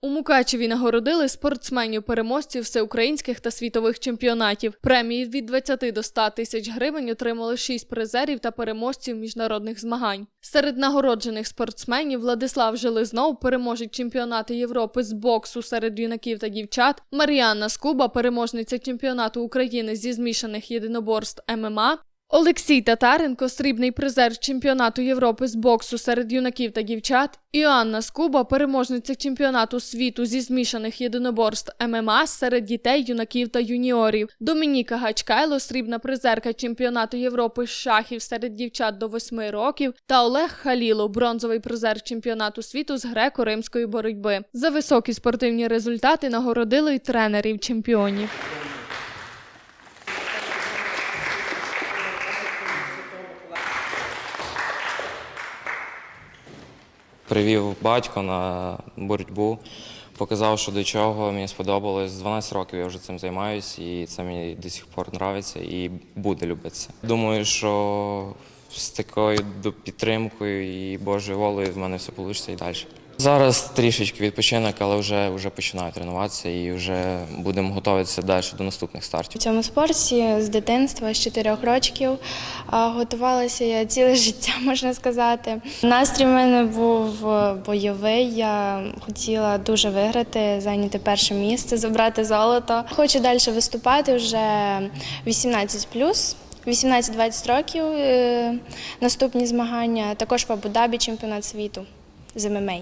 У Мукачеві нагородили спортсменів-переможців всеукраїнських та світових чемпіонатів. Премії від 20 до 100 тисяч гривень отримали шість призерів та переможців міжнародних змагань. Серед нагороджених спортсменів Владислав Железнов, переможець чемпіонату Європи з боксу серед юнаків та дівчат, Маріанна Скуба, переможниця чемпіонату України зі змішаних єдиноборств ММА, Олексій Татаренко, срібний призер чемпіонату Європи з боксу серед юнаків та дівчат, Іоанна Скуба, переможниця чемпіонату світу зі змішаних єдиноборств ММА серед дітей, юнаків та юніорів, Домініка Гачкайло, срібна призерка чемпіонату Європи з шахів серед дівчат до 8 років, та Олег Халіло, бронзовий призер чемпіонату світу з греко-римської боротьби. За високі спортивні результати нагородили й тренерів чемпіонів. Привів батько на боротьбу, показав, що до чого мені сподобалось. З 12 років я вже цим займаюся, і це мені до сих пор подобається і буде любитися. Думаю, що з такою підтримкою і Божою волею в мене все вийде і далі. Зараз трішечки відпочинок, але вже, вже починаю тренуватися і вже будемо готуватися далі до наступних стартів. У цьому спорті з дитинства, з 4 років. Готувалася я ціле життя, можна сказати. Настрій в мене був е, бойовий. Я хотіла дуже виграти, зайняти перше місце, забрати золото. Хочу далі виступати вже 18 18-20 років. е, Наступні змагання, також в Абу-Дабі чемпіонат світу з ММА.